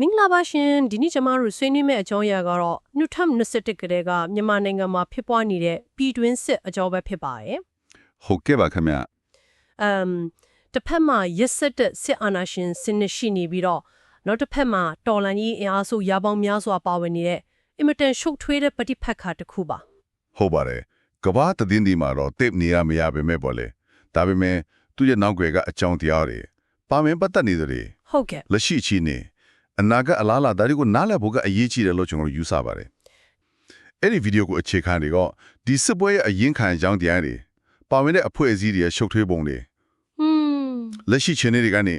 မင်္ဂလာပါရှင်ဒီနေ့ကျွန်မတို့ဆွေးနွေးမယ့်အကြောင်းအရာကတော့2021ကတည်းကမြန်မာနိုင်ငံမှာဖြစ်ပွားနေတဲ့ပြည်တွင်းစစ်အကြောင်းပဲဖြစ်ပါတယ်ဟုတ်ကဲ့ပါခင်ဗျ။အမ်တစ်ဖက်မှာရက်စက်တဲ့စစ်အာဏာရှင်စနစ်ရှိနေပြီးတော့နောက်တစ်ဖက်မှာတော်လန်ကြီးအင်အားစုရာပေါင်းများစွာပါဝင်နေတဲ့အင်မတန်ရှုပ်ထွေးတဲ့ပဋိပက္ခတစ်ခုပါဟုတ်ပါတယ်ကဘာတည်င်းဒီမှာတော့တိတ်နေရမရပါမဲ့ပေါ့လေဒါပေမဲ့သူ့ရဲ့နောက်ွယ်ကအကြောင်းတရားတွေပါမင်ပတ်သက်နေတွေ။ဟုတ်ကဲ့လက်ရှိချင်းနေ အနာကအလားလာဒါတွေကိုနားလည်ဖို့ကအရေးကြီးတယ်လို့ကျွန်တော်တို့ယူဆပါတယ်အဲ့ဒီဗီဒီယိုကိုအခြေခံနေတော့ဒီစစ်ပွဲရဲ့အရင်ခံအကြောင်းတရားတွေပါဝင်တဲ့အဖွဲ့အစည်းတွေရဲ့ရှုပ်ထွေးပုံတွေ ။ဟွန်း လက်ရှိချင်းတွေကနေ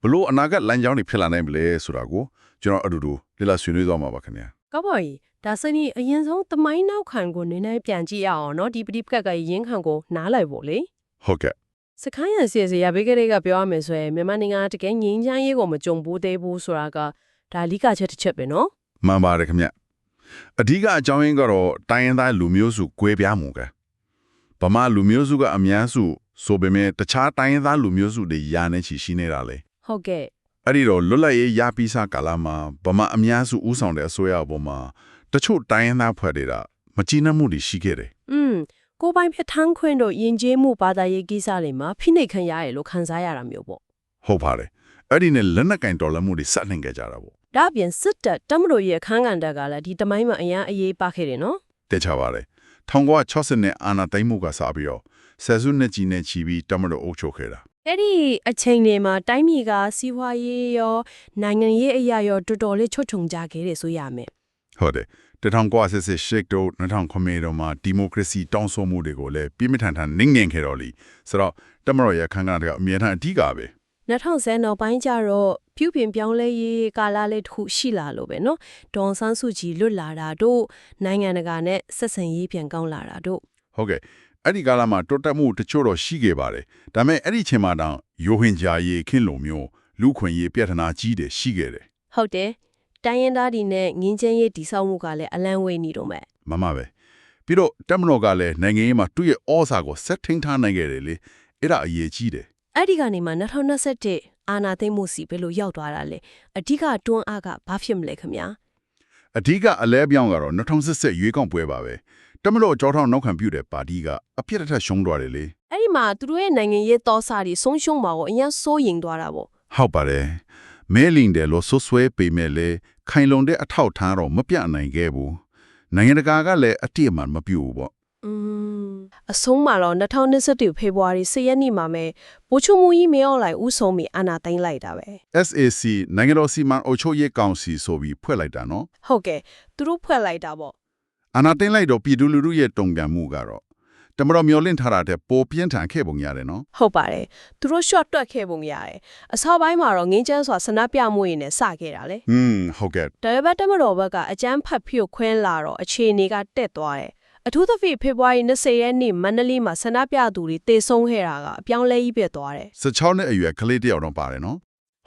ဘလို့အနာကလမ်းကြောင်းတွေဖြစ်လာနိုင်မလဲဆိုတာကိုကျွန်တော်အတူတူလေ့လာဆွေးနွေးသွားမှာပါခင်ဗျာ ကောင်းပါပြီ။ဒါဆိုရင်အရင်ဆုံးသမိုင်းနောက်ခံကိုနည်းနည်းပြန်ကြည့်ရအောင်เนาะဒီပဋိပက္ခကရင်းခံကိုနားလိုက်ဖို့လေ ဟုတ်ကဲ့ ။စခိုင်းရစီစီရဘေးကလေးကပြောရမယ်ဆိုရင်မြန်မာနိုင်ငံကတကယ်ငြိမ်းချမ်းရေးကိုမကြုံဘူးသေးဘူးဆိုတာက ဒါအဓိကချက်တစ်ချက်ပဲနော်မှန်ပါတယ်ခင်ဗျအဓိကအကြောင်းရင်းကတော့တိုင်းရင်းသားလူမျိုးစုကွဲပြားမှုကဗမာလူမျိုးစုကအများစုဆိုပေမဲ့တခြားတိုင်းရင်းသားလူမျိုးစုတွေယာနေချီရှိနေတာလေဟုတ်ကဲ့အဲ့ဒီတော့လွတ်လပ်ရေးရပိစကာလမှာဗမာအများစုဥဆောင်တဲ့အစိုးရအပေါ်မှာတချို့တိုင်းရင်းသားဖွဲ့တွေကမကြည်နပ်မှုတွေရှိခဲ့တယ်။อืมကိုပိုင်းပြထန်းခွင့်တို့ယဉ်ကျေးမှုဘာသာရေးကိစ္စတွေမှာဖိနှိပ်ခံရရလို့ခံစားရတာမျိုးပေါ့။ဟုတ်ပါတယ် အဲ့ဒီနဲ့လက်နက်ကင်တော်လှန်မှုတွေစတင်ခဲ့ကြတာပေါ့။ဒါအပြင်စစ်တပ်တမလို့ရဲ့ခန်းကန်တက်ကလည်းဒီတမိုင်းမှာအရန်အရေးပါခဲ့တယ်နော်တက်ချပါတယ်1960နဲ့အာနာသိမ့်မှုကစပြီးတော့ဆယ်စုနှစ်ကြီးနဲ့ချီပြီးတမတော်အုပ်ချုပ်ခဲ့တာ။အဲ့ဒီအချိန်တွေမှာတိုင်းပြည်ကစီးပွားရေးရောနိုင်ငံရေးအရာရောတော်တော်လေးချွတ်ချုံကြခဲ့တယ်ဆိုရမယ်ဟုတ်တယ်1968ရှစ်တို့2009တို့မှာဒီမိုကရေစီတောင်းဆိုမှုတွေကိုလည်းပြင်းပြထန်ထန်နှိမ့်ငင်ခဲ့တော်လीဆိုတော့တမတော်ရဲ့ခန်းကတည်းကအမြဲတမ်းအဓိကပဲ 2010နောက်ပိုင်းကျတော့ပြုပြင်ပြောင်းလဲရေးကာလလေးတစ်ခုရှိလာလို့ပဲเนาะဒေါန်ဆန်းစုကြည်လွတ်လာတာတို့နိုင်ငံတကာနဲ့ဆက်ဆံရေးပြန်ကောင်းလာတာတို့ ဟုတ်ကဲ့အဲ့ဒီကာလမှာတိုးတက်မှုတချို့တော့ရှိခဲ့ပါတယ်ဒါပေမဲ့အဲ့ဒီချိန်မှာတောင်ယိုဟင်ဂျာရေးခင်းလိုမျိုးလူခွင့်ရေးပြဿနာကြီးတယ်ရှိခဲ့တယ် ဟုတ်တယ်တိုင်းရင်းသားတွေနဲ့ငင်းချင်းရေးတိဆောက်မှုကလည်းအလန့်ဝေးနေတော့မဲ့ မမပဲပြီးတော့တမတော်ကလည်းနိုင်ငံရေးမှာသူ့ရဲ့ဩစာကိုဆက်ထိန်ထားနိုင်ခဲ့တယ်လေအဲ့ဒါအရေးကြီးတယ် အဲ့ဒီကနေမှ2021အာနာသိမ့်မှုစီဘယ်လိုရောက်သွားတာလဲအဓိကတွန်းအားကဘာဖြစ်မလဲခင်ဗျာအဓိကအလဲပြောင်းကတော့2017ရွေးကောက်ပွဲပါပဲတမတော်ကြောထောင်နောက်ခံပြုတဲ့ပါတီကအပြစ်တစ်ထက်ရှုံးသွားတယ်လေအဲ့ဒီမှာသူတို့ရဲ့နိုင်ငံရေးသောစာတွေဆုံးရှုံးမှာကိုအရင်စိုးရင်သွားတာပေါ့ဟုတ်ပါတယ်မဲလင်တယ်လို့ဆွဆွဲပေမဲ့လေခိုင်လုံတဲ့အထောက်ထားတော့မပြနိုင်ခဲ့ဘူးနိုင်ငံတကာကလည်းအတိအမှန်မပြုဘူးပေါ့อืม အဆုံးမှာတော့2021ဖေဖော်ဝါရီ10ရက်နေ့မှာပဲပိုချုံမူကြီးမင်းအောင်လိုက်ဦးဆုံးပြီးအာနာသိမ့်လိုက်တာပဲ SAC နိုင်ငံတော်စီမံအုပ်ချုပ်ရေးကောင်စီဆိုပြီးဖွဲ့လိုက်တာနော်ဟုတ်ကဲ့သူတို့ဖွဲ့လိုက်တာပေါ့အာနာသိမ့်လိုက်တော့ပြည်သူလူထုရဲ့တုံ့ပြန်မှုကတော့တမတော်မျောလင့်ထားတာတဲ့ပိုပြင်းထန်ခဲ့ပုံရတယ်နော်ဟုတ်ပါတယ်သူတို့ short တွက်ခဲ့ပုံရတယ်အစောပိုင်းမှာတော့ငင်းချမ်းစွာဆန္ဒပြမှုရင်းနဲ့စခဲ့တာလေဟွန်းဟုတ်ကဲ့ဒါပေမဲ့တမတော်ဘက်ကအကြမ်းဖက်ဖြိုခွင်းလာတော့အခြေအနေကတက်သွားတယ် အထူးသဖြင့်ဖေဖော်ဝါရီ20ရက်နေ့မန္တလေးမှာဆန္ဒပြသူတွေတေဆုံးခဲ့တာကအပြောင်းလဲကြီးပြတ်သွားတယ်16နှစ်အရွယ်ကလေးတစ်ယောက်တော့ပါတယ်နော်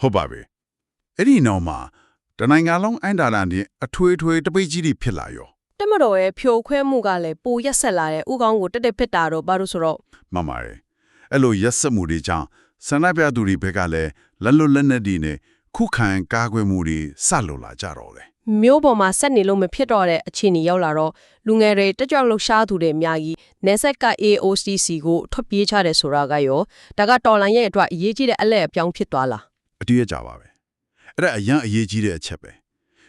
ဟုတ်ပါပြီအဲ့ဒီနောက်မှာတနိုင်ငံလုံးအန်ဒါလန်ဒီအထွေထွေတပိတ်ကြီးတွေဖြစ်လာရောတမတော်ရဲ့ဖြိုခွဲမှုကလည်းပိုရက်ဆက်လာတဲ့ဥကောင်းကိုတက်တက်ဖြစ်တာတော့ဘာလို့ဆိုတော့မှန်ပါတယ်အဲ့လိုရက်စက်မှုတွေကြောင့်ဆန္ဒပြသူတွေဘက်ကလည်းလက်လွတ်လက်နဲ့ဒီနဲ့ ခုခံကာကွယ်မှုတွေစလိုလာကြတော့တယ်မျိုးပေါ်မှာဆက်နေလို့မဖြစ်တော့တဲ့အခြေအနေရောက်လာတော့လူငယ်တွေတက်ကြောက်လှရှားသူတွေအများကြီးနေဆက်က AOCC ကိုထွက်ပြေးချတယ်ဆိုတာကရောဒါကတော်လန်ရဲ့အတွက်အရေးကြီးတဲ့အလဲအပြောင်းဖြစ်သွားလားအတူရကြပါပဲအဲ့ဒါအရန်အရေးကြီးတဲ့အချက်ပဲ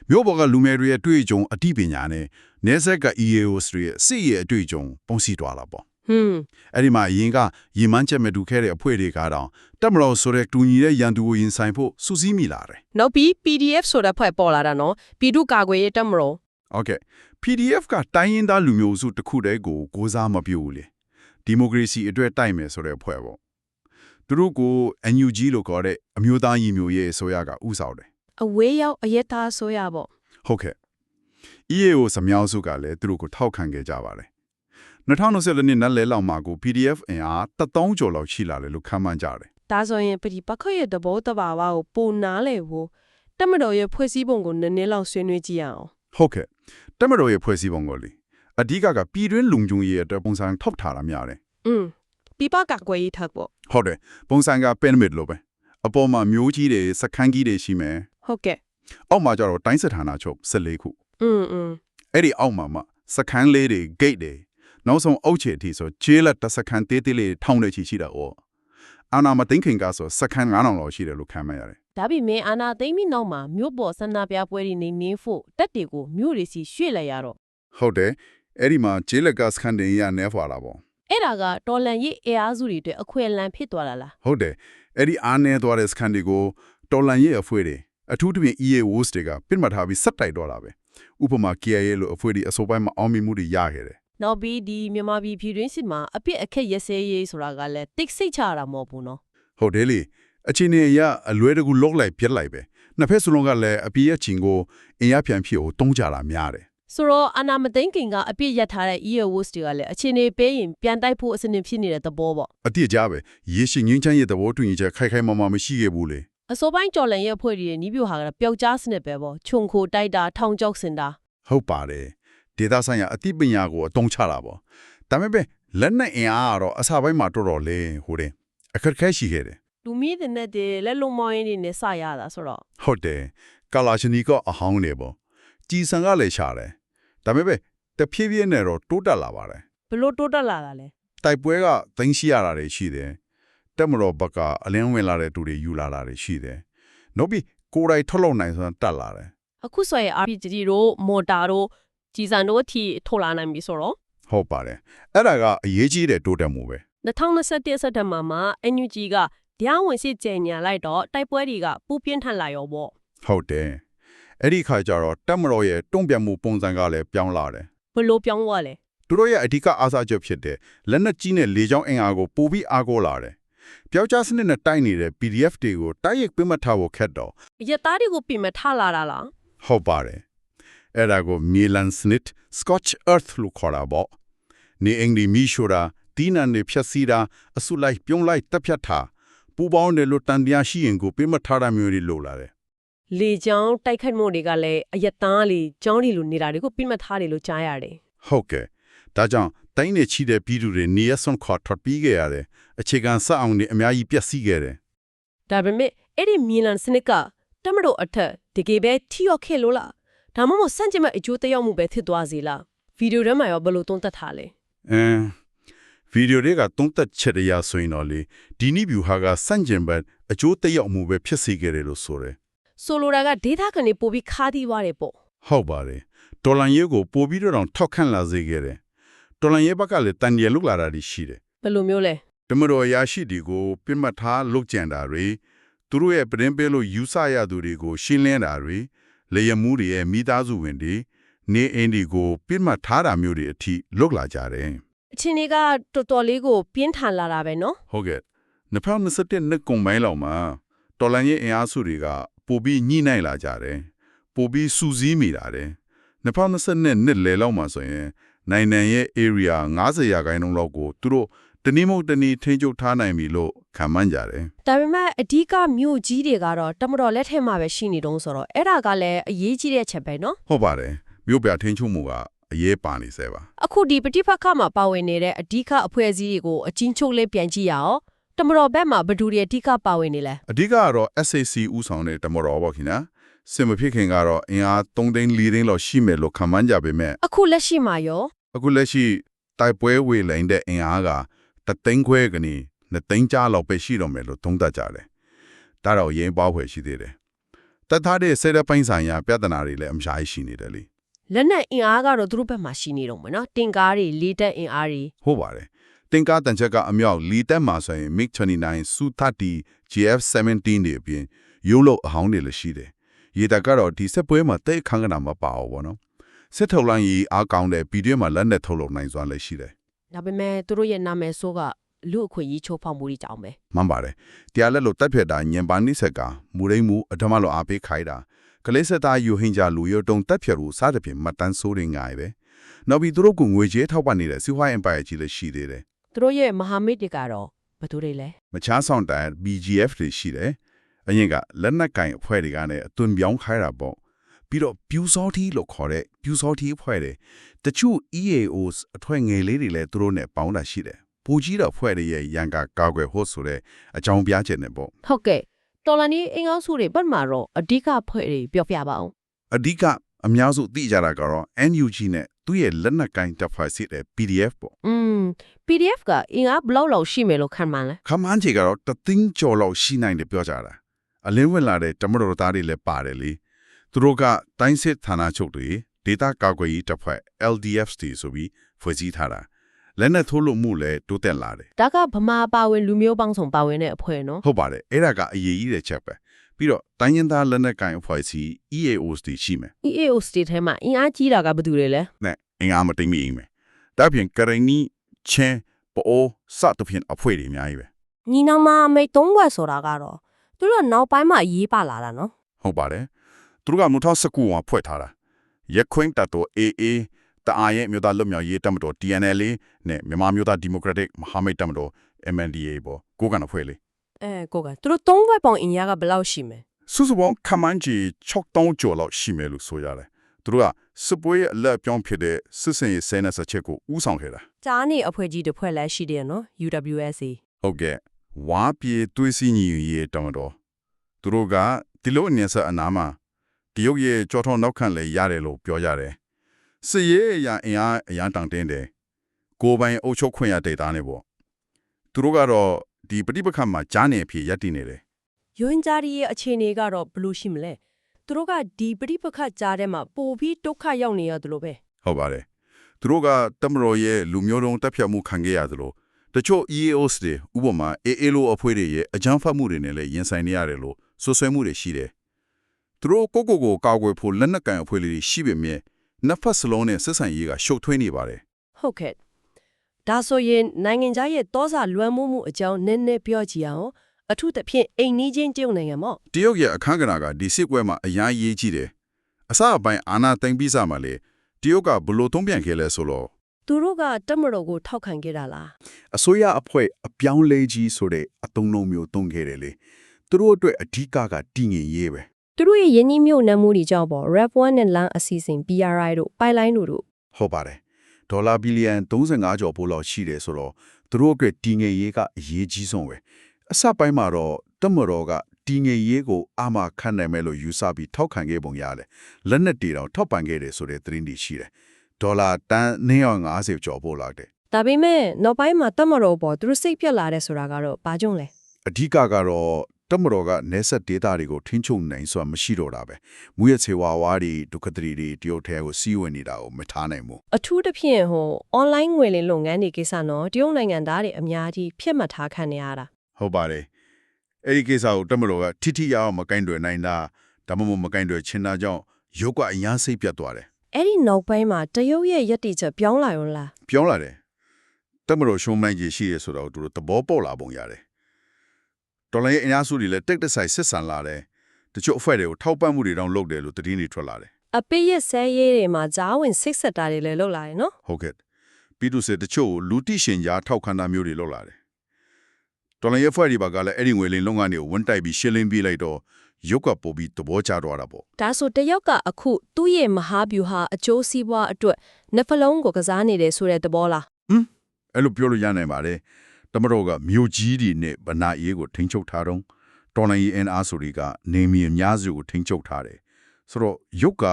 မြို့ပေါ်ကလူငယ်တွေရဲ့တွေ့အကြုံအသိပညာနဲ့နေဆက်က EAOs တွေရဲ့စစ်ရဲ့အတွေ့အကြုံပုံစီသွားလာပေါ့ ဟွန်းအဲ့ဒီမှာအရင်ကရီမန်းချက်မဲ့တူခဲ့တဲ့အဖွဲ့တွေကတော့တက်မတော်ဆိုတဲ့တူညီတဲ့ရန်သူကိုရင်ဆိုင်ဖို့စူးစီးမိလာတယ်နောက်ပြီး PDF ဆိုတဲ့ဖွဲ့ပေါ်လာတာနော်ပြည်သူ့ကာကွယ်ရေးတပ်မတော်။ Okay PDF ကတိုင်းရင်းသားလူမျိုးစုတစ်ခုတည်းကိုကိုးစားမပြုဘူးလေ။ဒီမိုကရေစီအတွက်တိုက်မယ်ဆိုတဲ့အဖွဲ့ပေါ့။သူတို့ကို NUG လို့ခေါ်တဲ့အမျိုးသားညီညွတ်ရေးအစိုးရကဥဆောင်တယ်အဝေးရောက်အရက်သားဆိုရပေါ့။ဟုတ်ကဲ့။ EAO စမြောက်စုကလည်းသူတို့ကိုထောက်ခံခဲ့ကြပါတယ်။ 2020နှစ်နဲ့လဲလောက်မှာကို PDF အင်အား1000ကျော်လောက်ရှိလာတယ်လို့ခန့်မှန်းကြတယ် ဒါဆိုရင်ပရိပခရဲ့သဘောတဘာဝကိုပုံနာလေဖို့တပ်မတော်ရဲ့ဖွဲ့စည်းပုံကိုနည်းနည်းလောက်ဆွေးနွေးကြည့်ရအောင် ။ဟုတ်ကဲ့။တက်မတော်ရဲ့ဖွဲ့စည်းပုံကိုလေအဓိကကပြည်တွင်းလုံခြုံရေးအတွက်ပုံစံထောက်ထားတာများတယ် อืมပြပကကွယ်ရေးထက်ပေါ့ ဟုတ်တယ်ပုံစံက pyramid လိုပဲအပေါ်မှာမျိုးကြီးတွေစခန်းကြီးတွေရှိမယ် ဟုတ်ကဲ့ အောက်မှာကျတော့တိုင်းစစ်ဌာနချုပ်14ခု อืมอืม အဲ့ဒီအောက်မှာမှစခန်းလေးတွေ gate တွေ နောက်ဆုံးအုတ်ချေအထိဆိုကျေးလက်တစ်စခန်းတေးသေးလေးထောင်းနေချီရှိတာ哦အာနာမသိန်းခင်ကဆိုစခန်း9000လောက်ရှိတယ်လို့ခံမှရတယ်ဒါပေမဲ့အာနာသိမ့်ပြီးနောက်မှာမြို့ပေါ်ဆန္ဒပြပွဲတွေနေနေဖို့တက်တွေကိုမြို့တွေစီရွှေ့လိုက်ရတော့ဟုတ်တယ်အဲ့ဒီမှာကျေးလက်ကစခန်းတွေရနေဖွာလာပေါ့အဲ့ဒါကတော်လန်ရေးအင်အားစုတွေအတွက်အခွင့်အလမ်းဖြစ်သွားတာလားဟုတ်တယ်အဲ့ဒီအားနေသွားတဲ့စခန်းတွေကိုတော်လန်ရဲ့အဖွဲတွေအထူးသဖြင့် EAWOS တွေကပြစ်မှတ်ထားပြီးစက်တိုက်တော့တာပဲဥပမာ KIA လို့အဖွဲတွေအစိုးပိုင်းမှာအောင်မြင်မှုတွေရခဲ့တယ် နောက်ပြီးဒီမြန်မာပြည်ပြည်တွင်းစစ်မှာအပြစ်အခက်ရစဲရေးဆိုတာကလည်းတိတ်ဆိတ်ချရတာမဟုတ်ဘူးနော်ဟုတ်တယ်လေအချင်းနေရအလွဲတကူလောက်လိုက်ပြက်လိုက်ပဲနှစ်ဖက်စလုံးကလည်းအပြည့်ရဲ့ချင်းကိုအင်ရပြန်ဖြစ်ကိုတုံးကြတာများတယ်ဆိုတော့အာနာမသိမ့်ခင်ကအပြစ်ရထားတဲ့ EOS တွေကလည်းအခြေအနေပေးရင်ပြန်တိုက်ဖို့အစနစ်ဖြစ်နေတဲ့သဘောပေါ့အတိအကျပဲရေရှင်ငင်းချမ်းရဲ့သဘောတူညီချက်ခိုင်ခိုင်မာမာမရှိခဲ့ဘူးလေအစိုးပိုင်းကြော်လန်ရဲ့အဖွဲ့တွေနီးပြဟာကပျောက်ကြားစနစ်ပဲပေါ့ခြုံခိုတိုက်တာထောင်ချောက်စင်တာဟုတ်ပါတယ် ဒေတာဆိုင်ရာအသိပညာကိုအတုံးချတာပေါ့ဒါပေမဲ့လက်နဲ့အင်အားကတော့အစပိုင်းမှာတော်တော်လေးဟိုတယ်အခက်အခဲရှိခဲ့တယ်လူမီးတဲ့နဲ့တည်းလက်လုံးမောင်းရင်းတွေနဲ့စရတာဆိုတော့ဟုတ်တယ်ကာလာရှင်နီကအဟောင်းနေပေါ့ကြည်စံကလည်းရှာတယ်ဒါပေမဲ့တဖြည်းဖြည်းနဲ့တော့တိုးတက်လာပါတယ်ဘလို့တိုးတက်လာတာလဲတိုက်ပွဲကသိမ်းရှိရတာတွေရှိတယ်တက်မတော်ဘက်ကအလင်းဝင်လာတဲ့သူတွေယူလာတာတွေရှိတယ်နောက်ပြီးကိုယ်တိုင်ထုတ်လုပ်နိုင်စွမ်းတက်လာတယ်အခုဆိုရင် RPG တို့မော်တာတို့ ကြီးစံတို့အထိထုတ်လာနိုင်ပြီဆိုတော့ဟုတ်ပါတယ်အဲ့ဒါကအရေးကြီးတဲ့တိုးတက်မှုပဲ2021စက်တဘာမှာ NUG ကတရားဝင်စစ်ကြေညာလိုက်တော့တိုက်ပွဲတွေကပူပြင်းထန်လာရောပေါ့ဟုတ်တယ်အဲ့ဒီခါကျတော့တက်မတော်ရဲ့တုံ့ပြန်မှုပုံစံကလည်းပြောင်းလာတယ်ဘလို့ပြောင်းသွားလဲသူတို့ရဲ့အဓိကအားစားချက်ဖြစ်တဲ့လက်နက်ကြီးနဲ့လေကြောင်းအင်အားကိုပိုပြီးအားကိုးလာတယ်။ပျောက်ကြားစနစ်နဲ့တိုက်နေတဲ့ PDF တွေကိုတိုက်ရိုက်ပြစ်မှတ်ထားဖို့ခက်တော့အရက်သားတွေကိုပြင်မထလာတာလားဟုတ်ပါတယ်။ အဲ့ဒါကို Milan Snit Scotch Earth လို့ခေါ်တာပေါ့။နေအင်ဒီမီရှိုတာတီးနန်တွေဖြတ်စီတာအဆုလိုက်ပြုံးလိုက်တပ်ဖြတ်တာပူပေါင်းတယ်လို့တန်တရားရှိရင်ကိုပြစ်မှတ်ထားတာမျိုးတွေလိုလာတယ်လေချောင်းတိုက်ခိုက်မှုတွေကလည်းအရက်သားလေးကျောင်းလီလိုနေတာတွေကိုပြင်မထားတယ်လို့ကြားရတယ်။ဟုတ်ကဲ့။ဒါကြောင့်တိုင်းနေချီတဲ့ပြည်သူတွေနေရဆွန်ခေါ်ထွက်ပြီးခဲ့ရတယ်။အခြေခံစအောင်တွေအများကြီးပျက်စီးခဲ့တယ်ဒါပေမဲ့အဲ့ဒီမီလန်စနစ်ကတမတော်အထက်တကယ်ပဲထီရောက်ခဲ့လို့လား ဒါမှမဟုတ်စန့်ကျင်မဲ့အကျိုးသက်ရောက်မှုပဲဖြစ်သွားစေလားဗီဒီယိုထဲမှာရောဘယ်လိုသုံးသပ်ထားလဲအင်းဗီဒီယိုတွေကတုံးသက်ချက်ရရဆိုရင်တော့လေဒီနိဗျူဟာကစန့်ကျင်ဘက်အကျိုးသက်ရောက်မှုပဲဖြစ်စေခဲ့တယ်လို့ဆိုတယ်ဆိုလိုတာကဒေတာကနေပို့ပြီးခါးသီးသွားတယ်ပေါ့ဟုတ်ပါတယ်ဒေါ်လာရဲကိုပို့ပြီးတော့ထောက်ခန့်လာစေခဲ့တယ်ဒေါ်လာရဲဘက်ကလည်းတန်ရလုလာတာတွေရှိတယ်ဘယ်လိုမျိုးလဲတမတော်ရရှိဒီကိုပြစ်မှတ်ထားလုတ်ကြံတာတွေသူတို့ရဲ့ပရင်ပေးလို့ယူဆရသူတွေကိုရှင်းလင်းတာတွေ လေယမှုတွေရဲ့မိသားစုဝင်တွေနေအင်းဒီကိုပြစ်မှတ်ထားတာမျိုးတွေအထိလုတ်လာကြတယ်အချင်းတွေကတော်တော်လေးကိုပြင်းထန်လာတာပဲနော်ဟုတ်ကဲ့2021နှစ်ကုန်ပိုင်းလောက်မှာတော်လန်ရဲ့အင်အားစုတွေကပိုပြီးညှိနှိုင်းလာကြတယ်ပိုပြီးစူးစီးမိလာတယ်2022နှစ်လယ်လောက်မှာဆိုရင်နိုင်ငံရဲ့ area 90ရာခိုင်နှုန်းလောက်ကိုသူတို့ တနည်းမဟုတ်တနည်းထိန်းချုပ်ထားနိုင်ပြီလို့ခံမှန်းကြတယ်ဒါပေမဲ့အဓိကမြို့ကြီးတွေကတော့တမတော်လက်ထက်မှာပဲရှိနေတုံးဆိုတော့အဲ့ဒါကလည်းအရေးကြီးတဲ့ချက်ပဲနော်ဟုတ်ပါတယ်မြို့ပြထိန်းချုပ်မှုကအရေးပါနေစေပါအခုဒီပဋိပက္ခမှာပါဝင်နေတဲ့အဓိကအဖွဲ့အစည်းတွေကိုအချင်းချုပ်လေးပြန်ကြည့်ရအောင်တမတော်ဘက်မှာဘယ်သူတွေအဓိကပါဝင်နေလဲအဓိကကတော့ SAC ဥဆောင်တဲ့တမတော်ပေါ့ခင်ဗျာစင်မဖြစ်ခင်ကတော့အင်အား3သိန်း4သိန်းလောက်ရှိမယ်လို့ခံမှန်းကြပေမဲ့အခုလက်ရှိမှာရောအခုလက်ရှိတိုက်ပွဲဝေလိုင်းတဲ့အင်အားက တသိန်းခွဲကနေနှစ်သိန်းကြားလောက်ပဲရှိတော့မယ်လို့သုံးသပ်ကြတယ်။ဒါတော့ရင်ပေါဖွယ်ရှိသေးတယ်။တတ်ထားတဲ့စေတပိုင်းဆိုင်ရာပြဿနာတွေလည်းအများကြီးရှိနေတယ်လေလက်နက်အင်အားကတော့သူတို့ဘက်မှာရှိနေတော့မယ်နော်တင်ကားတွေလေးတက်အင်အားတွေ။ဟုတ်ပါတယ်။တင်ကားတန်ချက်ကအမြောက်လီတက်မှာဆိုရင် MiG-29 Su-30 GF-17 တွေအပြင်ရုပ်လို့အဟောင်းတွေလည်းရှိတယ်။ရေတပ်ကတော့ဒီစစ်ပွဲမှာတိတ်ခန့်ကနာမပါဘူးပေါ့နော်။စစ်ထုတ်လိုင်းကြီးအားကောင်းတဲ့ပြည်တွင်းမှာလက်နက်ထုတ်လုပ်နိုင်စွမ်းလည်းရှိတယ် ဒါပေမဲ့သူတို့ရဲ့နာမည်ဆိုးကလူအခွင့်အရေးချိုးဖောက်မှုတွေကြောင့်ပဲမှန်ပါတယ်တရားလက်လို့တက်ဖြတ်တာညံပါနိဆက်ကမူရိမှုအထမလို့အားပေးခိုင်းတာကလေးစသားယူဟင်ကြလူရတုံတက်ဖြတ်လို့စားတဲ့ပြင်မတန်းဆိုးရင်ငိုင်ပဲနောက်ပြီးသူတို့ကငွေကြေးထောက်ပံ့နေတဲ့စီးပွားရေးအင်ပါယာကြီးလည်းရှိသေးတယ်သူတို့ရဲ့မဟာမိတ်တွေကတော့ဘယ်သူတွေလဲမချားဆောင်တိုင် BGF တွေရှိတယ်အရင်ကလက်နက်ကင်အဖွဲ့တွေကလည်းအသွင်ပြောင်းခိုင်းတာပေါ့ ပြီးတော့ပြူစောတီလို့ခေါ်တဲ့ပြူစောတီအဖွဲ့တွေတချို့ EAOs အထွဲငယ်လေးတွေလည်းသူတို့နဲ့ပေါင်းတာရှိတယ်ပူကြီးတော့အဖွဲ့တွေရဲ့ရန်ကကာကွယ်ဖို့ဆိုတဲ့အကြောင်းပြချက်နဲ့ပေါ့ဟုတ်ကဲ့တော်လန်ဒီအင်္ဂါစုတွေဘက်မှာတော့အဓိကဖွဲ့တွေပြောပြပါအောင်အဓိကအများစုသိကြတာကတော့ NUG နဲ့သူ့ရဲ့လက်နက်ကိုင်းတပ်ဖွဲ့စစ်တဲ့ PDF ပေါ့อืม PDF ကအင်္ဂါဘယ်လောက်လောက်ရှိမယ်လို့ခံမှန်းလဲခမန်းချေကတော့တသိန်းကျော်လောက်ရှိနိုင်တယ်ပြောကြတာအလင်းဝင်လာတဲ့တမတော်သားတွေလည်းပါတယ်လေ သူတို့ကတိုင်းစစ်ဌာနချုပ်တွေဒေတာကာကွယ်ရေးတပ်ဖွဲ့ LDFs တွေဆိုပြီးဖွဲ့စည်းထားတာလက်နက်ထိုးလို့မှုလည်းတိုးတက်လာတယ်ဒါကဗမာပါဝင်လူမျိုးပေါင်းစုံပါဝင်တဲ့အဖွဲ့နော်ဟုတ်ပါတယ်အဲ့ဒါကအရေးကြီးတဲ့ချက်ပဲပြီးတော့တိုင်းရင်းသားလက်နက်ကိုင်အဖွဲ့အစည်း EAOs တွေရှိမယ် EAO state ထဲမှာအင်အားကြီးတာကဘာတူတွေလဲနဲ့အင်အားမတိမ်မီအိမ်မယ်ဒါပြင်ကရင်နီချင်းပိုစသဖြင့်အဖွဲ့တွေအများကြီးပဲညီနောင်မအမိတ်သုံးဘွက်ဆိုတာကတော့သူတို့နောက်ပိုင်းမှာရေးပါလာတာနော်ဟုတ်ပါတယ် သူတို့က2019မှာဖွဲ့ထားတာရက်ခွင်းတပ်တော် AA တအားရဲ့မြို့သားလွတ်မြောက်ရေးတပ်မတော် TNL နဲ့မြန်မာမြို့သားဒီမိုကရက်တစ်မဟာမိတ်တပ်မတော် MNDAA ပေါ့ကိုကန်အဖွဲ့လေအဲကိုကသူတို့သုံးဘက်ပေါင်အင်အားကဘယ်လောက်ရှိမလဲစုစုပေါင်းခမန်းကြီး6000ကျော်လောက်ရှိမယ်လို့ဆိုရတယ်သူတို့ကစစ်ပွဲရဲ့အလက်အပြောင်းဖြစ်တဲ့စစ်စင်ရေးဆဲနေစချက်ကိုဥဆောင်ခဲ့တာကြားနေအဖွဲ့ကြီးတစ်ဖွဲ့လည်းရှိတယ်နော် UWSA ဟုတ်ကဲ့ဝါပြေသွေးစည်းညီညွတ်ရေးတောင်းတော်သူတို့ကဒီလိုအနေဆက်အနာမှာ တရုတ်ရဲ့ကြောထောနောက်ခံလေရတယ်လို့ပြောရတယ်စစ်ရေးအရာအင်အားအရန်တောင်တင်းတယ်ကိုယ်ပိုင်အုပ်ချုပ်ခွင့်ရဒေတာနေပေါ့သူတို့ကတော့ဒီပဋိပက္ခမှာကြားနေအဖြစ်ရပ်တည်နေတယ်ယွန်းဂျာရီရဲ့အခြေအနေကတော့ဘယ်လိုရှိမလဲသူတို့ကဒီပဋိပက္ခကြားထဲမှာပိုပြီးဒုက္ခရောက်နေရတယ်လို့ပဲဟုတ်ပါတယ်သူတို့ကတမတော်ရဲ့လူမျိုးတုံးတပ်ဖြတ်မှုခံခဲ့ရသလိုတချို့ EAOs တွေဥပမာ AA လိုအဖွဲ့တွေရဲ့အကြမ်းဖက်မှုတွေနဲ့လည်းရင်ဆိုင်နေရတယ်လို့ဆွဆွဲမှုတွေရှိတယ် သူတို့ကိုကိုကိုကောက်ွယ်ဖို့လက်နက်ကန်အဖွဲ့လေးတွေရှိပေမဲ့နှစ်ဖက်စလုံးနဲ့ဆက်ဆံရေးကရှုပ်ထွေးနေပါတယ်ဟုတ်ကဲ့ဒါဆိုရင်နိုင်ငံခြားရဲ့တောစာလွှမ်းမိုးမှုအကြောင်းနည်းနည်းပြောကြည့်အောင်အထူးသဖြင့်အိမ်နီးချင်းတရုတ်နိုင်ငံမှာတရုတ်ရဲ့အခန်းကဏ္ဍကဒီစစ်ပွဲမှာအများကြီးကြီးတယ်အစအပိုင်းအာနာသိမ့်ပြီးစမှလေတရုတ်ကဘလို့သုံးပြန်ခဲ့လဲဆိုတော့သူတို့ကတမတော်ကိုထောက်ခံခဲ့တာလားအစိုးရအဖွဲ့အပြောင်းလဲကြီးဆိုတဲ့အသုံးနှုန်းမျိုးသုံးခဲ့တယ်လေသူတို့အတွက်အဓိကကတည်ငြိမ်ရေးပဲ သူတို့ရဲ့ယင်းကြီးမြို့နံမှုတွေကြောင့်ပေါ့ rap 1နဲ့ LAN အစီအစဉ် BRI တို့ pipeline တို့တို့ဟုတ်ပါတယ်ဒေါ်လာဘီလီယံ35ကျော်ပို့လောက်ရှိတယ်ဆိုတော့သူတို့အတွက်တည်ငြိမ်ရေးကအရေးကြီးဆုံးပဲအစပိုင်းမှာတော့တမတော်ကတည်ငြိမ်ရေးကိုအာမခံနိုင်မယ်လို့ယူဆပြီးထောက်ခံခဲ့ပုံရတယ်လက်နက်တီတော့ထောက်ပံ့ခဲ့တယ်ဆိုတဲ့သတင်းတွေရှိတယ်ဒေါ်လာတန်950ကျော်ပို့လောက်တယ်ဒါပေမဲ့နောက်ပိုင်းမှာတတ်မတော်ပေါ့သူတို့စိတ်ပြက်လာတဲ့ဆိုတာကတော့ဘာကြောင့်လဲအဓိကကတော့ တမတော်ကနေဆက်ဒေတာတွေကိုထိန်းချုပ်နိုင်စွာမရှိတော့တာပဲမူရချေဝါဝါတွေဒုက္ခတရီတွေတရုတ်ထဲကိုစီးဝင်နေတာကိုမထားနိုင်ဘူးအထူးသဖြင့်ဟို online ငွေလိမ်လုပ်ငန်းတွေကိစ္စနော်တရုတ်နိုင်ငံသားတွေအများကြီးဖြစ်မှတ်ထားခံနေရတာဟုတ်ပါတယ်အဲ့ဒီကိစ္စကိုတမတော်ကထိထိရအောင်မကင်တွယ်နိုင်တာဒါမှမဟုတ်မကင်တွယ်ချင်တာကြောင့်ရုပ်ကအញ្ញမ်းစိတ်ပြတ်သွားတယ်အဲ့ဒီနောက်ပိုင်းမှာတရုတ်ရဲ့ယက်တီချက်ပြောင်းလာရောလားပြောင်းလာတယ်တမတော်ရှုံးမိုင်းကြီးရှိရဆိုတော့သူတို့သဘောပေါက်လာပုံရတယ် တော်လိုင်းရဲ့အင်အားစုတွေလည်းတက်တက်ဆိုင်စစ်ဆန်လာတယ်တချို့အဖွဲ့တွေကိုထောက်ပံ့မှုတွေတောင်လုပ်တယ်လို့သတင်းတွေထွက်လာတယ်အပိရဲ့ဆဲရေးတွေမှာဂျားဝင်စိတ်ဆက်တာတွေလည်းလုပ်လာတယ်နော်ဟုတ်ကဲ့ပြီးသူစတချို့လူတိရှင်ကြားထောက်ခံတာမျိုးတွေလုပ်လာတယ်တော်လိုင်းရဲ့ဖွဲ့တွေပါကလည်းအဲ့ဒီငွေလင်းလုပ်ငန်းတွေကိုဝန်တိုက်ပြီးရှင်းလင်းပြလိုက်တော့ရုပ်ကပို့ပြီးသဘောကျသွားတာပေါ့ဒါဆိုတရုတ်ကအခုသူ့ရဲ့မဟာဗျူဟာအကျိုးစီးပွားအတွက်နှစ်ဖလုံးကိုကစားနေတယ်ဆိုတဲ့သဘောလားအဲ့လိုပြောလို့ရနိုင်ပါတယ် တမတော်ကမြို့ကြီးတွေနဲ့ဗနာအေးကိုထိန်းချုပ်ထားတော့တော်လိုင်းရဲ့ NR ဆိုတွေကနေမီအများစုကိုထိန်းချုပ်ထားတယ်ဆိုတော့ရုပ်က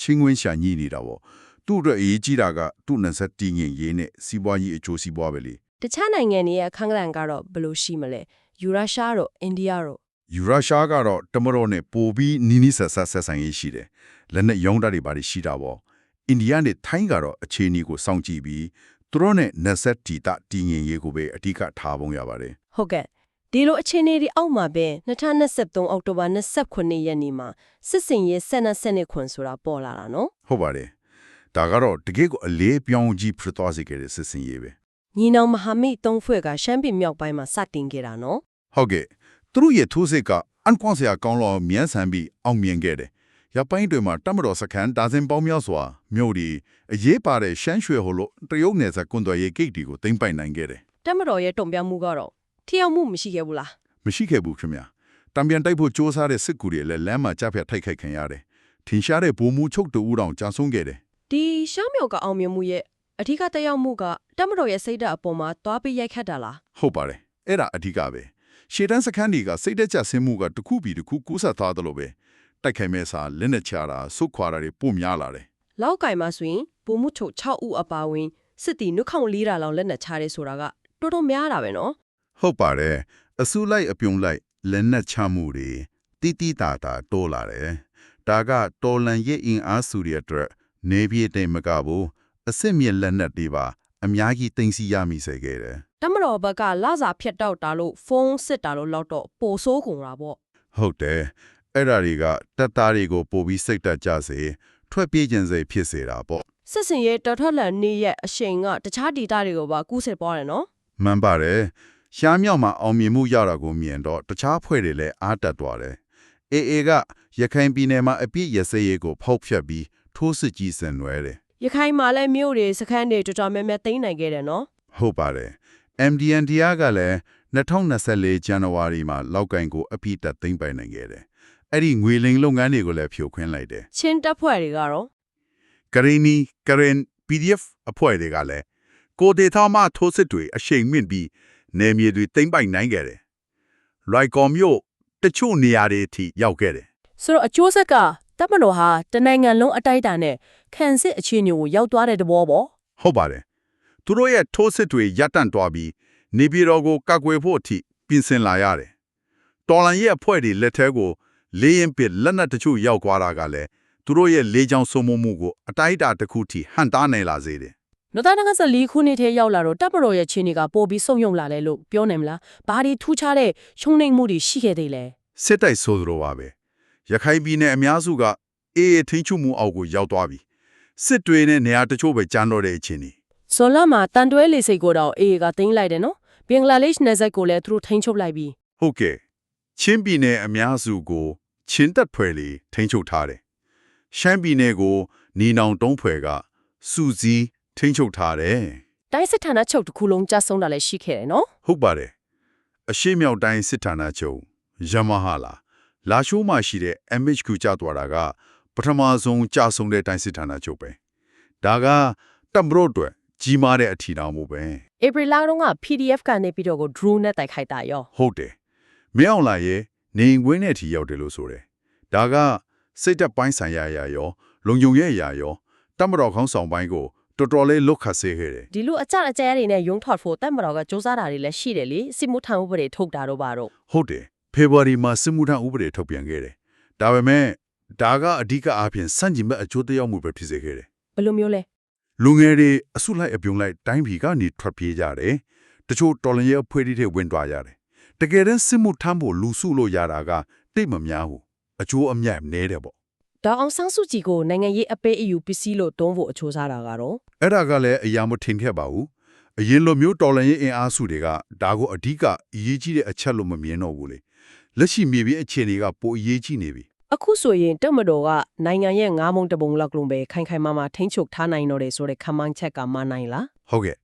ချင်းဝင်းရှာညှိနေတာပေါ့သူ့အတွက်အရေးကြီးတာကသူ့နံဆက်တည်ငြိမ်ရေးနဲ့စီးပွားရေးအကျိုးစီးပွားပဲလေတခြားနိုင်ငံတွေရဲ့အခန်းကဏ္ဍကတော့ဘယ်လိုရှိမလဲယူရာရှားတို့အိန္ဒိယတို့ယူရုရှားကတော့တမတော်နဲ့ပိုပြီးနီးနီးဆက်ဆက်ဆက်ဆံရေးရှိတယ်လက်နဲ့ရောင်းတာတွေပါရှိတာပေါ့အိန္ဒိယနဲ့ထိုင်းကတော့အခြေအနေကိုစောင့်ကြည့်ပြီး သူတို့နဲ့နက်ဆက်တီတာတည်ငြိမ်ရေးကိုပဲအဓိကထားပုံရပါတယ်ဟုတ်ကဲ့ဒီလိုအခြေအနေတွေအောက်မှာပဲ2023အောက်တိုဘာ29ရက်နေ့မှာစစ်စင်ရေးဆက်နက်ဆက်နစ်ခွန်ဆိုတာပေါ်လာတာနော်ဟုတ်ပါတယ်ဒါကတော့တကယ့်ကိုအလေးပြောင်းကြီးဖြစ်သွားစေခဲ့တဲ့စစ်စင်ရေးပဲညီနောင်မဟာမိတ်သုံးဖွဲ့ကရှမ်းပြည်မြောက်ပိုင်းမှာစတင်ခဲ့တာနော်ဟုတ်ကဲ့သူတို့ရဲ့ထိုးစစ်ကအန်ကွန်ဆရာကောင်းလောမြန်ဆန်ပြီးအောင်မြင်ခဲ့တယ် ရပိုင်းတွေမှာတမတော်စခန်းဒါဇင်ပေါင်းများစွာမြို့ဒီအရေးပါတဲ့ရှမ်းရွှေဟိုလိုတရုတ်နယ်စပ်ကွန်တော်ရေးဂိတ်တွေကိုသိမ်းပိုက်နိုင်ခဲ့တယ်တက်မတော်ရဲ့တုံ့ပြန်မှုကတော့ထိရောက်မှုမရှိခဲ့ဘူးလားမရှိခဲ့ဘူးခင်ဗျာတံပြန်တိုက်ဖို့စ조사တဲ့စစ်ကူတွေလည်းလမ်းမှာကြားဖြတ်ထိုက်ခိုက်ခံရတယ်ထင်ရှားတဲ့ဗိုလ်မှူးချုပ်တူဦးတောင်ကြာဆုံးခဲ့တယ်ဒီရှမ်းမြောက်ကအောင်မြင်မှုရဲ့အဓိကတက်ရောက်မှုကတမတော်ရဲ့စိတ်ဓာတ်အပေါ်မှာသွားပြီးရိုက်ခတ်တာလားဟုတ်ပါတယ်အဲ့ဒါအဓိကပဲရှေ့တန်းစခန်းတွေကစိတ်တက်ကြဆင်းမှုကတစ်ခုပြီးတစ်ခုကူးဆက်သွားတယ်လို့ပဲ တိုက်ခိုက်မဲ့စာလက်နဲ့ချတာဆုတ်ခွာတာတွေပိုများလာတယ်လောက်ကင်မှာဆိုရင်ပုံမှုချုပ်6ဦးအပါဝင်စစ်တီနှုတ်ခေါင်လေးတာလောက်လက်နက်ချရဲဆိုတာကတော်တော်များတာပဲနော်ဟုတ်ပါတယ်အစုလိုက်အပြုံလိုက်လက်နက်ချမှုတွေတိတိတာတာတိုးလာတယ်ဒါကတော်လန်ရဲ့အင်အားစုတွေအတွက်နေပြည်တိမ်မကဘူးအစစ်မြစ်လက်နက်တွေပါအများကြီးတင်စီရမိစေခဲ့တယ်တမတော်ဘက်ကလာစာဖြတ်တောက်တာလို့ဖုန်းစစ်တာလို့လောက်တော့ပိုဆိုးကုန်တာပေါ့ဟုတ်တယ် အဲ့ဒါတွေကတက်သားတွေကိုပို့ပြီးစိတ်တက်ကြစေထွက်ပြေးခြင်းစိတ်ဖြစ်စေတာပေါ့စစ်စင်ရဲ့တော်ထွက်လန်နေရဲ့အရှိန်ကတခြားဒေတာတွေကိုပါကူးဆက်ပေါ်တယ်နော်မှန်ပါတယ်ရှားမြောက်မှာအောင်မြင်မှုရတာကိုမြင်တော့တခြားဖွဲ့တွေလည်းအားတက်သွားတယ်အေအေကရခိုင်ပြည်နယ်မှာအပြည့်ရစရေးကိုဖောက်ဖျက်ပြီးထိုးစစ်ကြီးဆင်နွှဲတယ်ရခိုင်မှာလည်းမြို့တွေစခန်းတွေတော်တော်များများသိမ်းနိုင်ခဲ့တယ်နော်ဟုတ်ပါတယ် MDN တရားကလည်း2024ဇန်နဝါရီမှာလောက်ကင်ကိုအပြည့်တက်သိမ်းပိုင်နိုင်ခဲ့တယ် အဲ့ဒီငွေလိမ်လုပ်ငန်းတွေကိုလည်းဖြိုခွင်းလိုက်တယ်ချင်းတပ်ဖွဲ့တွေကတော့ကရင်နီကရင် PDF အဖွဲ့တွေကလည်းကိုဒေတာမထိုးစစ်တွေအရှိန်မြင့်ပြီးနေမြေတွေသိမ်းပိုက်နိုင်ခဲ့တယ်။ရိုက်ကော်မျိုးတချို့နေရာတွေအထိရောက်ခဲ့တယ်ဆိုတော့အကျိုးဆက်ကတပ်မတော်ဟာတနိုင်ငံလုံးအတိုက်အတာနဲ့ခံစစ်အခြေအနေကိုရောက်သွားတဲ့တဘောပေါ့။ဟုတ်ပါတယ်။သူတို့ရဲ့ထိုးစစ်တွေရပ်တန့်သွားပြီးနေပြည်တော်ကိုကာကွယ်ဖို့အထိပြင်ဆင်လာရတယ်။တော်လန်ရဲ့အဖွဲ့တွေလက်ထဲကို လေးရင်ပစ်လက်နက်တချို့ရောက်သွားတာကလည်းသူတို့ရဲ့လေးချောင်းစုံမမှုကိုအတိုက်အတာတစ်ခုထိဟန်တားနိုင်လာစေတယ်နော်သား94ခုနှစ်ထဲရောက်လာတော့တပ်မတော်ရဲ့ခြေနေကပိုပြီးစုံယုံလာတယ်လို့ပြောနိုင်မလားဘာဒီထူးခြားတဲ့ရှုံးနိမ့်မှုတွေရှိခဲ့သေးလဲစစ်တိုက်ဆိုသလိုပါပဲရခိုင်ပြည်နယ်အများစုကအေးအေးထိန်းချုပ်မှုအောက်ကိုရောက်သွားပြီစစ်တွေနဲ့နေရာတချို့ပဲကြမ်းတော့တဲ့အချင်းကြီးဇွန်လမှာတန်တွဲလေစိတ်ကိုတော့အေးကတင်းလိုက်တယ်နော်ဘင်္ဂလားဒေ့ရှ်နယ်စပ်ကိုလည်းသူတို့ထိန်းချုပ်လိုက်ပြီဟုတ်ကဲ့ချင်းပြည်နယ်အများစုကို ချင်းတပ်ဖွဲ့လေးထိန်းချုပ်ထားတယ်ရှမ်းပြည်နယ်ကိုနီနောင်တုံးဖွဲ့ကစူစည်းထိန်းချုပ်ထားတယ်တိုင်းစစ်ဌာနချုပ်တစ်ခုလုံးကြဆုံးတာလည်းရှိခဲ့တယ်နော်ဟုတ်ပါတယ်အရှိမြောက်တိုင်းစစ်ဌာနချုပ်ယမဟာလာလာရှိုးမှာရှိတဲ့ MHQ ကျသွားတာကပထမဆုံးကြဆုံးတဲ့တိုင်းစစ်ဌာနချုပ်ပဲဒါကတပ်မတော်အတွက်ကြီးမားတဲ့အထီတောင်မှုပဲဧပြီလတုန်းက PDF ကနေပြီးတော့ကို drone နဲ့တိုက်ခိုက်တာရောဟုတ်တယ်မင်းအောင်လာရဲ့ နေငွေနဲ့ထီရောက်တယ်လို့ဆိုတယ်ဒါကစိတ်တက်ပိုင်းဆိုင်ရာအရာရောလုံုံရဲ့အရာရောတပ်မတော်ခေါင်းဆောင်ပိုင်းကိုတော်တော်လေးလွတ်ခတ်စေခဲ့တယ်ဒီလိုအကြအကျဲတွေနဲ့ရုံထွက်ဖို့တပ်မတော်ကစ조사တာတွေလည်းရှိတယ်လေစစ်မှုထမ်းဥပဒေထုတ်တာတော့ပါတော့ဟုတ်တယ်ဖေဖော်ဝါရီမှာစစ်မှုထမ်းဥပဒေထုတ်ပြန်ခဲ့တယ်ဒါပေမဲ့ဒါကအဓိကအားဖြင့်စန့်ကျင်ဘက်အကျိုးသက်ရောက်မှုပဲဖြစ်စေခဲ့တယ်ဘယ်လိုမျိုးလဲလူငယ်တွေအစုလိုက်အပြုံလိုက်တိုင်းပြည်ကနေထွက်ပြေးကြတယ်တချို့တော်လန်ရဲအဖွဲ့တွေဝင်သွားကြတယ် တကယ်တမ်းစစ်မှုထမ်းဖို့လူစုလို့ရတာကတိတ်မများဘူးအကျိုးအမြတ်နည်းတယ်ပေါ့ဒေါအောင်ဆန်းစုကြည်ကိုနိုင်ငံရေးအပေးအယူပစ္စည်းလို့တုံးဖို့အချိုးစားတာကတော့အဲ့ဒါကလည်းအရာမထင်ခဲ့ပါဘူးအရင်လိုမျိုးတော်လန်ရေးအင်အားစုတွေကဒါကိုအဓိကအရေးကြီးတဲ့အချက်လို့မမြင်တော့ဘူးလေလက်ရှိမြေပြင်အခြေအနေကပိုအရေးကြီးနေပြီအခုဆိုရင်တပ်မတော်ကနိုင်ငံရဲ့ငါးမုံတပုံလောက်လုံးပဲခိုင်ခိုင်မာမာထိန်းချုပ်ထားနိုင်တော့တယ်ဆိုတဲ့ခမ်းမန်းချက်ကမနိုင်လားဟုတ်ကဲ့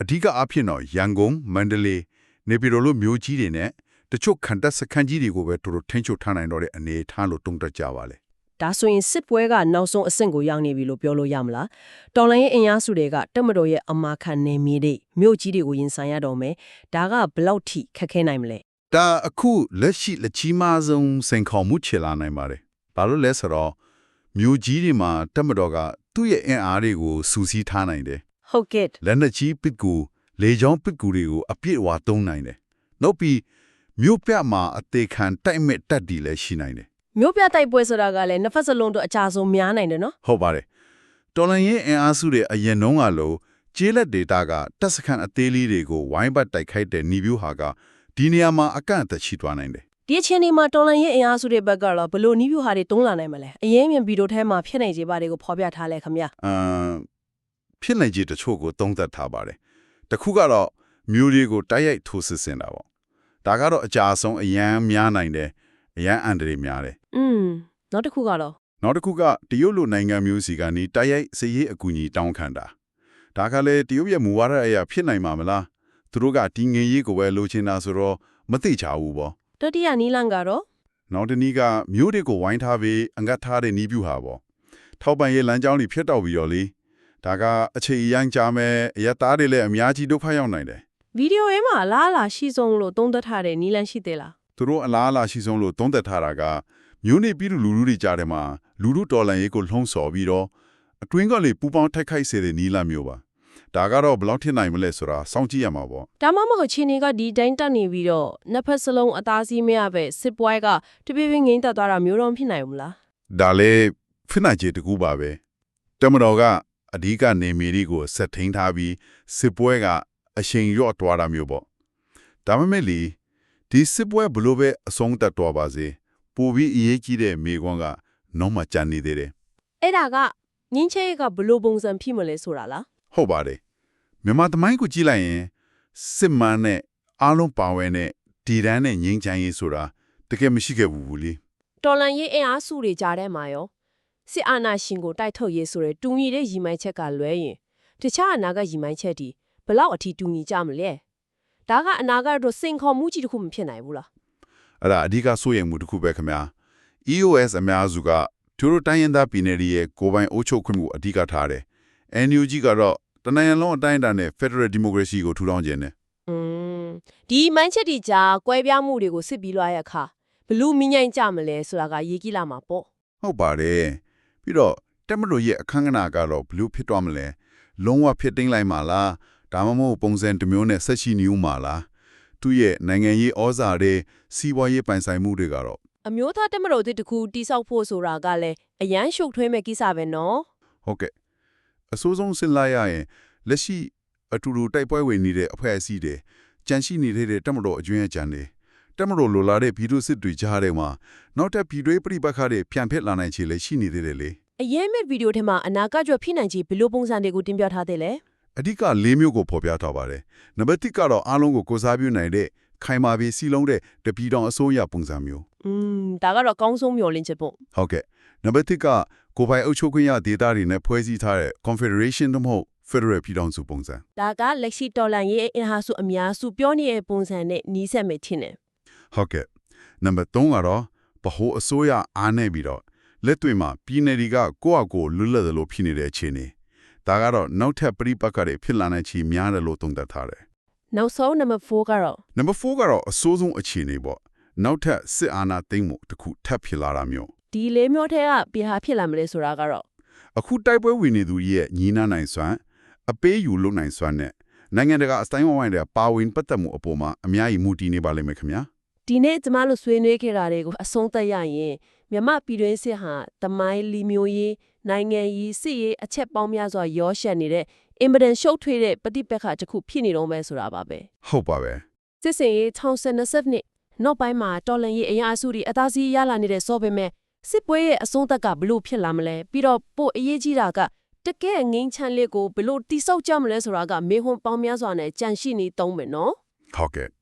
အဓိကအားဖြင့်တော့ရန်ကုန်မန္တလေး နေပြည်တော်လိုမျိုးကြီးတွေနဲ့တချို့ခန္ဓာစခန်းကြီးတွေကိုပဲတို့တို့ထိန်းချုပ်ထားနိုင်တော့တဲ့အနေအထားလို့တုံ့တက်ကြပါလေဒါဆိုရင်စစ်ပွဲကနောက်ဆုံးအဆင့်ကိုရောက်နေပြီလို့ပြောလို့ရမလားတော်လိုင်းရဲ့အင်အားစုတွေကတပ်မတော်ရဲ့အမာခံနေမြေတွေမြို့ကြီးတွေကိုရင်ဆိုင်ရတော့မယ်ဒါကဘယ်လောက်ထိခက်ခဲနိုင်မလဲဒါအခုလက်ရှိလက်ချီးမဆုံးစိန်ခေါ်မှုချေလာနိုင်ပါတယ်ဘာလို့လဲဆိုတော့မြို့ကြီးတွေမှာတက်မတော်ကသူ့ရဲ့အင်အားတွေကိုစူးစီးထားနိုင်တယ်ဟုတ်ကဲ့လက်နက်ကြီးပစ်ကူ လေကြောင်းပစ်ကူတွေကိုအပြည့်အဝသုံးနိုင်တယ်နောက်ပြီးမြို့ပြမှာအသေးခံတိုက်မဲ့တက်တီလည်းရှိနိုင်တယ်မြို့ပြတိုက်ပွဲဆိုတာကလည်းနှစ်ဖက်စလုံးတို့အကြဆုံးများနိုင်တယ်နော်ဟုတ်ပါတယ်တော်လန်ရင်အင်အားစုတွေအရင်နှုန်းကလိုကျေးလက်ဒေတာကတပ်စခန်းအသေးလေးတွေကိုဝိုင်းပတ်တိုက်ခိုက်တဲ့နီဗျူဟာကဒီနေရာမှာအကန့်အသတ်ရှိသွားနိုင်တယ်ဒီအချိန်ဒီမှာတော်လိုင်းရဲ့အင်အားစုတွေဘက်ကတော့ဘယ်လိုနီးဗျူဟာတွေတုံးလာနိုင်မလဲအရင်မြင်ဗီဒီယိုထဲမှာဖြစ်နေကြပါတွေကိုဖော်ပြထားလဲခင်ဗျာအမ်ဖြစ်နိုင်ခြေတချို့ကိုသုံးသပ်ထားပါတယ် တခုကတော့မျိုးတွေကိုတိုက်ရိုက်ထိုးစစ်ဆင်တာပေါ့ဒါကတော့အကြအဆုံးအရန်များနိုင်တယ်အရန်အန်ဒရီများတယ်อืมနောက်တစ်ခုကတော့နောက်တစ်ခုကတရုတ်လိုနိုင်ငံမျိုးစီကနေတိုက်ရိုက်စည်ရေးအကူအညီတောင်းခံတာဒါကလည်းတရုတ်ရဲ့မူဝါဒအရာဖြစ်နိုင်မှာမလားသူတို့ကဒီငင်ရေးကိုပဲလိုချင်တာဆိုတော့မသိချဘူးပေါ့တတိယနီးလန်ကတော့နောက်တစ်နည်းကမျိုးတွေကိုဝိုင်းထားပြီးအငတ်ထားတဲ့နီးပြူဟာပေါ့ထောက်ပံ့ရေးလမ်းကြောင်းတွေဖြစ်တော့ပြီးတော့လေ ဒါကအခြေအရန်ကြမယ်အရသားတွေလည်းအများကြီးဒုက္ခရောက်နိုင်တယ်ဗီဒီယိုရဲမှာအလားအလာရှိဆုံးလို့သုံးသပ်ထားတဲ့နီလန်ရှိသေးလားသူတို့အလားအလာရှိဆုံးလို့သုံးသက်ထားတာကမျိုးနေပြည်သူလူထုတွေကြားထဲမှာလူထုတော်လှန်ရေးကိုလှုံ့ဆော်ပြီးတော့အတွင်းကလေပူပေါင်းထိုက်ခိုက်စေတဲ့နီလာမျိုးပါဒါကတော့ဘယ်လောက်ထိနိုင်မလဲဆိုတာစောင့်ကြည့်ရမှာပေါ့ဒါမှမဟုတ်ချင်းနေကဒီတိုင်းတက်နေပြီးတော့နှစ်ဖက်စလုံးအသားစီးမရပဲစစ်ပွဲကတပြည့်ပြည့်ငိမ့်သက်သွားတာမျိုးတော့ဖြစ်နိုင်ဘူးလားဒါလည်းဖိနိုင်ချေတကူပါပဲတမတော်က အဓိကနေမီတွေကိုဆက်ထိန်ထားပြီးစစ်ပွဲကအချိန်ရော့သွားတာမျိုးပေါ့ဒါမှမဟုတ်လေဒီစစ်ပွဲဘလို့ပဲအဆုံးသတ်သွားပါစေပိုပြီးအရေးကြီးတဲ့မိကွန်းကနောက်မှကြံနေသေးတယ်အဲ့ဒါကငင်းချဲကဘလို့ပုံစံဖြစ်မလဲဆိုတာလားဟုတ်ပါတယ်မြန်မာသမိုင်းကိုကြည့်လိုက်ရင်စစ်မှန်နဲ့အားလုံးပါဝင်တဲ့ဒီဒန်းနဲ့ငြိမ်းချမ်းရေးဆိုတာတကယ်မရှိခဲ့ဘူးဘူးလေတော်လန်ရေးအင်အားစုတွေကြားထဲမှာရော စစ်အာဏာရှင်ကိုတိုက်ထုတ်ရေးဆိုတဲ့တူညီတဲ့ရည်မှန်းချက်ကလွဲရင်တခြားအနာဂတ်ရည်မှန်းချက်ဒီဘလောက်အထိတူညီကြမလဲဒါကအနာဂတ်အတွက်စိန်ခေါ်မှုကြီးတစ်ခုမဖြစ်နိုင်ဘူးလားအဲ့ဒါအဓိကစိုးရိမ်မှုတစ်ခုပဲခင်ဗျာ EOS အများစုကသူတို့တိုင်းရင်းသားပြည်နယ်တွေရဲ့ကိုယ်ပိုင်အုပ်ချုပ်ခွင့်ကိုအဓိကထားတယ် NUG ကတော့တနင်္လာလုံးအတိုင်းအတာနဲ့ Federal Democracy ကိုထူထောင်ခြင်းနဲ့อืมဒီမှန်းချက်ဒီကြားကွဲပြားမှုတွေကိုစစ်ပြီးလွှားရခါဘလူးမိညိုင်းကြမလဲဆိုတာကရေးကြည့်လာမှာပေါ့ဟုတ်ပါတယ် ပြီးတော့တက်မလို့ရဲ့အခန်းကဏ္ဍကတော့ဘလို့ဖြစ်သွားမလဲလုံးဝဖြစ်တင်းလိုက်မှာလားဒါမှမဟုတ်ပုံစံတစ်မျိုးနဲ့ဆက်ရှိနေဦးမှာလားသူ့ရဲ့နိုင်ငံရေးဩဇာတွေစီးပွားရေးပိုင်ဆိုင်မှုတွေကတော့အမျိုးသားတက်မတော်တစ်ခုတိဆောက်ဖို့ဆိုတာကလည်းအရန်ရှုပ်ထွေးမဲ့ကိစ္စပဲနော်ဟုတ်ကဲ့အစိုးဆုံးစဉ်းလိုက်ရရင်လက်ရှိအတူတူတိုက်ပွဲဝင်နေတဲ့အဖွဲ့အစည်းတွေကြန့်ရှိနေတဲ့တက်မတော်အကျွင်းအကြံတွေ တက်မတော်လိုလာတဲ့ပြည်သူစစ်တွေကြားထဲမှာနောက်ထပ်ပြည်တွင်းပြိပခါတွေဖြန့်ဖက်လာနိုင်ချေလည်းရှိနေသေးတယ်လေအရင်မဲ့ဗီဒီယိုထဲမှာအနာဂတ်ကြွဖြစ်နိုင်ချေဘယ်လိုပုံစံတွေကိုတင်ပြထားသေးလဲအဓိက၄မျိုးကိုဖော်ပြထားပါတယ်နံပါတ်1ကတော့အားလုံးကိုကိုစားပြုနိုင်တဲ့ခိုင်မာပြီးစီလုံးတဲ့တပြည်တော်အစိုးရပုံစံမျိုးอืมဒါကတော့အကောင်းဆုံးမျှော်လင့်ချက်ပေါ့ဟုတ်ကဲ့နံပါတ်2ကကိုပိုင်အုပ်ချုပ်ခွင့်ရဒေသတွေနဲ့ဖွဲ့စည်းထားတဲ့ Confederation တို့မဟုတ် Federal ပြည်ထောင်စုပုံစံဒါကလက်ရှိတော်လန်ရေးအင်ဟာစုအများစုပြောနေတဲ့ပုံစံနဲ့နီးစပ်မယ်ထင်တယ် ဟုတ်ကဲ့နံပါတ်3ကတော့ဗဟိုအစိုးရအားနေပြီးတော့လက်တွေ့မှာပြည်နယ်တွေကကိုယ့်အကိုလွတ်လပ်တယ်လို့ဖြစ်နေတဲ့အခြေအနေဒါကတော့နောက်ထပ်ပြိပခါတွေဖြစ်လာနိုင်ချေများတယ်လို့သုံးသပ်ထားတယ်နောက်ဆုံးနံပါတ်4ကတော့နံပါတ်4ကတော့အစိုးဆုံးအခြေအနေပေါ့နောက်ထပ်စစ်အာဏာသိမ်းမှုတစ်ခုထပ်ဖြစ်လာတာမျိုးဒီလေးမျိုးထဲကပြဟာဖြစ်လာမလဲဆိုတာကတော့အခုတိုက်ပွဲဝင်နေသူရဲ့ညီနာနိုင်စွမ်းအပေးယူလုံနိုင်စွမ်းနဲ့နိုင်ငံတကာအတိုင်းအဝိုင်းတွေပါဝင်ပတ်သက်မှုအပေါ်မှာအများကြီးမူတည်နေပါလိမ့်မယ်ခင်ဗျာ ဒီနေ့ကျမတို့ဆွေးနွေးခဲ့တာတွေကိုအဆုံးသတ်ရရင်မြမပြည်တွင်းစစ်ဟာတမိုင်းလီမျိုးရေးနိုင်ငံရေးစစ်ရေးအချက်ပေါင်းများစွာရောရှက်နေတဲ့အင်မတန်ရှုပ်ထွေးတဲ့ပဋိပက္ခတစ်ခုဖြစ်နေတော့မယ်ဆိုတာပါပဲဟုတ်ပါပဲစစ်စင်ရေး1020နှစ်နောက်ပိုင်းမှာတော်လန်ရေးအင်အားစုတွေအသားစီးရလာနေတဲ့စောပေမဲ့စစ်ပွဲရဲ့အဆုံးသက်ကဘလို့ဖြစ်လာမလဲပြီးတော့ပို့အရေးကြီးတာကတကယ်ငင်းချမ်းလေးကိုဘလို့တိဆောက်ကြမလဲဆိုတာကမေဟွန်ပေါင်းများစွာနဲ့ကြန့်ရှိနေတုံးမယ်နော်ဟုတ်ကဲ့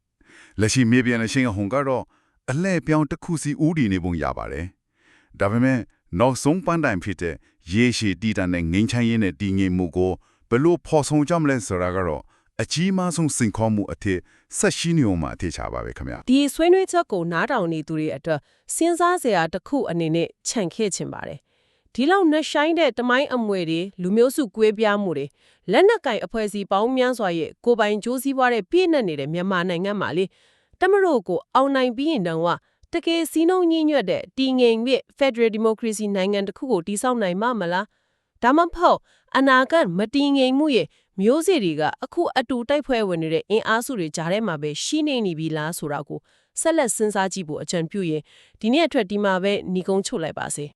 လက်ရှိမြေပြင်အရှင်ဟွန်ကတော့အလဲပြောင်းတစ်ခုစီဦးတည်နေပုံရပါတယ်ဒါပေမဲ့နောက်ဆုံးပန်းတိုင်ဖြစ်တဲ့ရေရှည်တည်တံတဲ့ငိမ့်ချမ်းရေးနဲ့တည်ငြိမ်မှုကိုဘယ်လို့ဖော်ဆောင်ကြမလဲဆိုတာကတော့အကြီးမားဆုံးစိန်ခေါ်မှုအထက်ဆက်ရှိနေအောင်မှအထင်ချပါပဲခင်ဗျာဒီဆွေးနွေးချက်ကိုနားထောင်နေသူတွေအတွက်စဉ်းစားစရာတစ်ခုအနေနဲ့ခြံခဲ့ချင်ပါတယ် ဒီလောက်နှဆိုင်တဲ့တမိုင်းအမွေတွေလူမျိုးစုကွဲပြားမှုတွေလက်နက်ကင်အဖွဲ့အစည်းပေါင်းများစွာရဲ့ကိုယ်ပိုင်ကြိုးစည်းပွားတဲ့ပြည့်နှက်နေတဲ့မြန်မာနိုင်ငံမှာလေတမရို့ကိုအောင်နိုင်ပြီးရင်တောင်ကတကယ်စီးနှုံညညွတ်တဲ့တည်ငြိမ်ပြီး Federal Democracy နိုင်ငံတစ်ခုကိုတည်ဆောက်နိုင်မှာမလားဒါမှမဟုတ်အနာဂတ်မတည်ငြိမ်မှုရဲ့မျိုးစေ့တွေကအခုအတူတိုက်ပွဲဝင်နေတဲ့အင်အားစုတွေကြားထဲမှာပဲရှိနေနေပြီလားဆိုတာကိုဆက်လက်စဉ်းစားကြည့်ဖို့အကြံပြုရင်ဒီနေ့အတွက်ဒီမှာပဲညီကုန်းချုပ်လိုက်ပါစေ